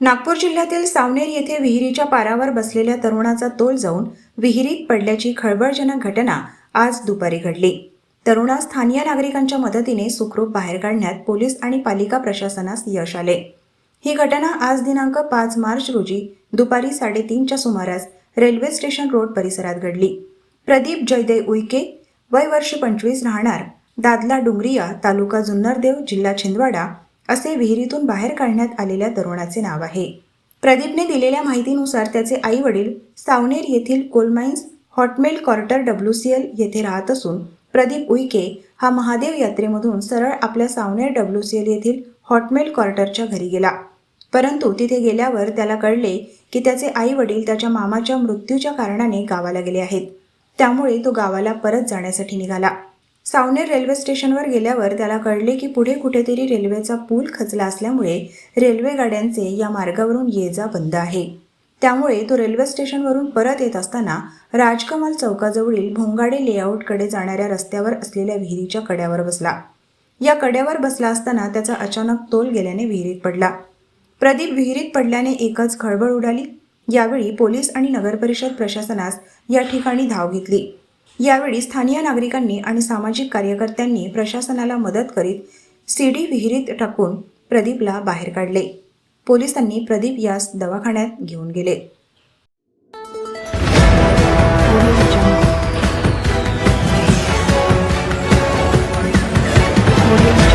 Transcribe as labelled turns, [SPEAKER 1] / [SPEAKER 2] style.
[SPEAKER 1] नागपूर जिल्ह्यातील सावनेर येथे विहिरीच्या पारावर बसलेल्या तरुणाचा तोल जाऊन विहिरीत पडल्याची खळबळजनक घटना आज दुपारी घडली. तरुणा स्थानीय नागरिकांच्या मदतीने सुखरूप बाहेर काढण्यात पोलीस आणि पालिका प्रशासनास यश आले. ही घटना आज दिनांक पाच मार्च रोजी दुपारी साडेतीनच्या सुमारास रेल्वे स्टेशन रोड परिसरात घडली. प्रदीप जयदेव उईके वय वर्ष पंचवीस राहणार दादला डुंगरिया तालुका जुन्नरदेव जिल्हा छिंदवाडा असे विहिरीतून बाहेर काढण्यात आलेल्या तरुणाचे नाव आहे. प्रदीपने दिलेल्या माहितीनुसार त्याचे आई वडील सावनेर येथील coal mines Hotmail quarter W C L येथे राहत असून प्रदीप उईके हा महादेव यात्रेमधून सरळ आपल्या सावनेर डब्ल्यू सी एल येथील हॉटमेल क्वार्टरच्या घरी गेला. परंतु तिथे गेल्यावर त्याला कळले की त्याचे आई वडील त्याच्या मामाच्या मृत्यूच्या कारणाने गावाला गेले आहेत. त्यामुळे तो गावाला परत जाण्यासाठी निघाला. सावनेर रेल्वे स्टेशनवर गेल्यावर त्याला कळले की पुढे कुठेतरी रेल्वेचा पूल खचला असल्यामुळे रेल्वे गाड्यांचे या मार्गावरून ये जा बंद आहे. त्यामुळे तो रेल्वे स्टेशनवरून परत येत असताना राजकमाल चौकाजवळील भोंगाडे लेआउटकडे जाणाऱ्या रस्त्यावर असलेल्या विहिरीच्या कड्यावर बसला. या कड्यावर बसला असताना त्याचा अचानक तोल गेल्याने विहिरीत पडला. प्रदीप विहिरीत पडल्याने एकच खळबळ उडाली. यावेळी पोलीस आणि नगरपरिषद प्रशासनास या ठिकाणी धाव घेतली. यावेळी स्थानीय नागरिकांनी आणि सामाजिक कार्यकर्त्यांनी प्रशासनाला मदत करीत सीडी विहिरीत टाकून प्रदीपला बाहेर काढले. पोलिसांनी प्रदीप यास दवाखान्यात घेऊन गेले.
[SPEAKER 2] Audio